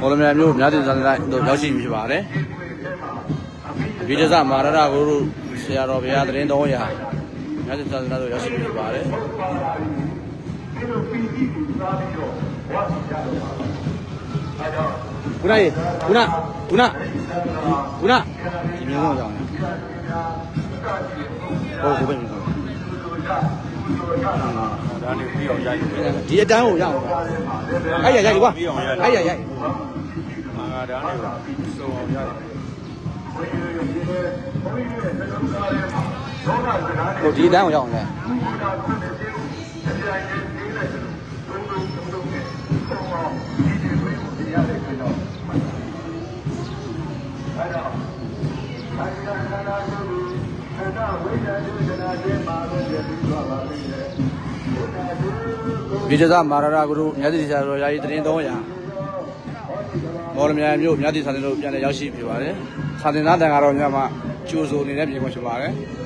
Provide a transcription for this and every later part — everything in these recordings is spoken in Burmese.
မော်လမြိုင်မြို့မြတ်တင်စာတိုင်းတို့ရောက်ရှိပြီဖြစ်ပါတယ်ဒီကျစမာရရကိုတို့ဆရာတော်ဘုရားတရင်တော်ရာမြတ်တင်စာတိုင်းတို့ရောက်ရှိပြီဖြစ်ပါတယ်ခုနရေခုနခုနခုနဒီမျိုးတော့ကြောင်းဟုတ်ကိုပဲမျိုး ဒါနေပြီးအောင်ရိုက်ပြီးဒီအတန်းကိုရအောင်အဲ့ရရိုက်ကွာအဲ့ရရိုက်မာငါဒါနေစုံအောင်ရိုက်ဟိုဒီအတန်းကိုရအောင်လေဒီကျစမာ ရရဂရုမြတ်တိဆရာတော်ယာယီတရင်300မော်လမြိုင်မြို့မြတ်တိဆရာတော်ပြန်လည်ရောက်ရှိဖြစ်ပါတယ်။သာသနာတန်ကတော့ညမှာကျိုးစိုးနေတဲ့ပြင်မှာဖြစ်ပါတယ်။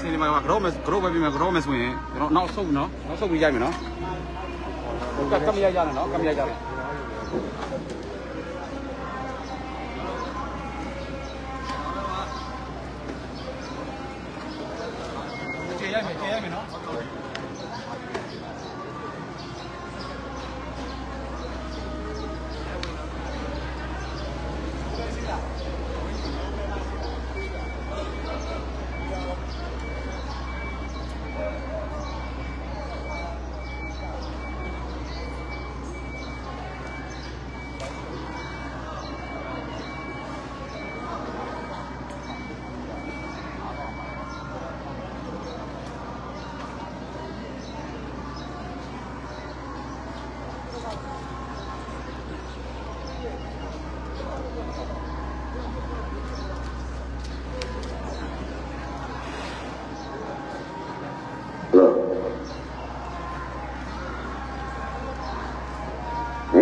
ဆရာတော်ဟိုလားစင်ဒီမှာကတော့မယ်ကတော့ပဲပြီးမယ်ကတော့မယ်ဆိုရင်ကျွန်တော်နောက်ဆုပ်နော်နောက်ဆုပ်ပြီးရိုက်မယ်နော်ဟိုကကမရိုက်ကြနဲ့နော်ကမရိုက်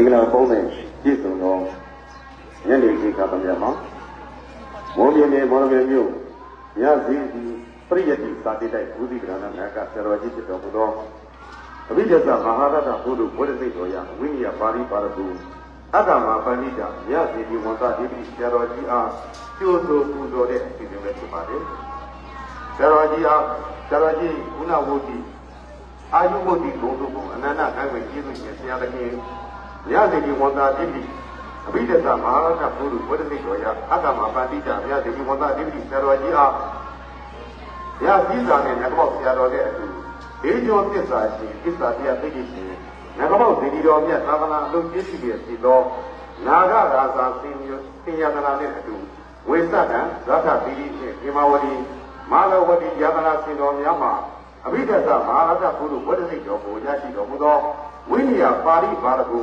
င်္ဂလာပေါင်းတဲ့ပြည့်စုံသောညနေခင်းကသမယမှာမော်ပြင်းနေမော်ပြင်းမြို့ညစီဒီပရိယတိစာတိတိုက်ဘူဒီကရဏနာကဆရာတော်ကြီးဖြစ်တော်မူသောအဘိဓမ္မာမဟာရတဘုဒ္ဓဘုရားစိတ်တော်ရဝိနည်းပါဠိပါရဂုအတ္တမပဏိတညစီဒီဝန်တာဒီပိဆရာတော်ကြီးအားကျိုးဆိုပူဇော်တဲ့အစီအစဉ်ပဲဖြစ်ပါတယ်ဆရာတော်ကြီးအားဆရာတော်ကြီးကုဏဝုဒ္ဓိအာယုဝုဒ္ဓိဘုံတို့ကိုအနန္တကိုင်းဝေကျေးဇူးရှင်ဆရာသခင် ညစီဒီဝန်တာဒီပိအဘိဓမ္မာမဟာရတဘုဒ္ဓဘုရားစိတ်တော်ရအတ္တမပဏိတညစီဒီဝန်တာဒီပိဆရာတော်ကြီးအားရပြည်စာနဲ့ငကောက်ဆရာတော်တဲ့အတူဒေကျော်ပစ္စာရှင်ပစ္စာတရားသိတိရှင်ငကောက်ဒေဒီတော်မြတ်သာသနာအလုံးပြည့်စုံရဲ့စီသောနာဂရာဇာစင်မျိုးသင်္ယတနာနဲ့အတူဝိသကံဇာထပိတိဖြင့်ဒီမာဝတိမာလဝတိယတနာစင်တော်များမှာအဘိဓသမဟာရတဘုရုဝတ္တစိတ်တော်ကိုရရှိတော်မူသောဝိနည်းပါဠိပါရကု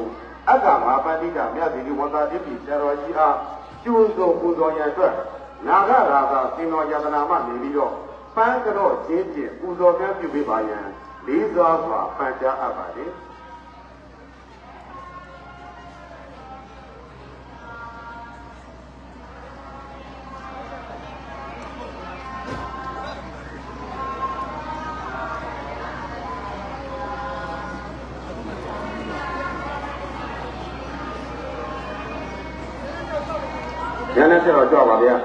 အက္ကမပန္တိကမြတ်တိဝန္တာတိပိဆရာတော်ကြီးအားကျိုးစုံပူဇော်ရန်အတွက်နာဂရာဇာစင်တော်ယတနာမှနေပြီးတော့ပန်းကြော့ချင်းချင်းပူဇော်ကမ်းပြုပေးပါရန်လေးစားစွာပန်ကြားအပ်ပါတယ်။ည နေဆက်တော့ကြွပါဗျာ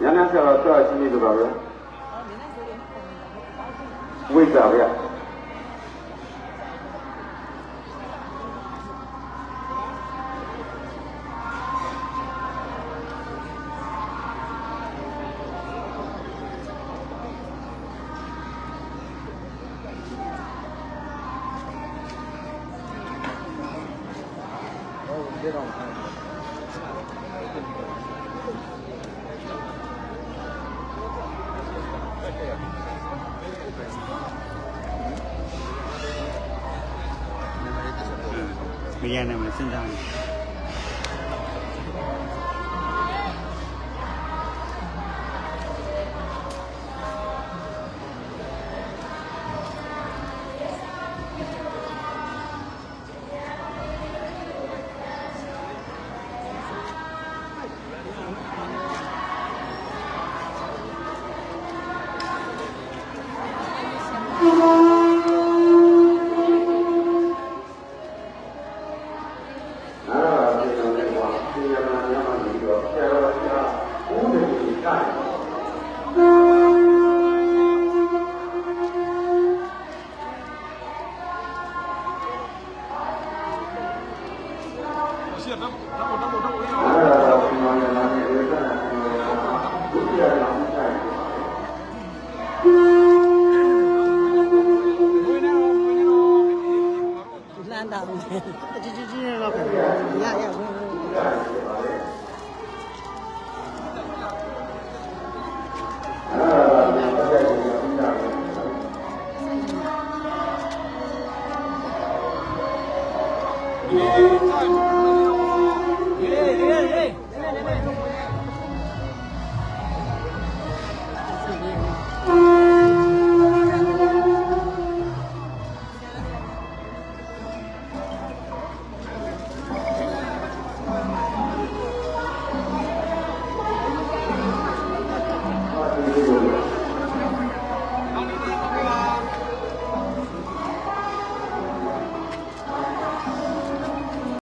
ညနေဆက်တော့ကြွရှိနေလို့ပါဗျာဝိဇ္ဇာဗျာ哦မရနိုင် မစဉ်းစားဘူးနာ ဟေးဟေးဟေး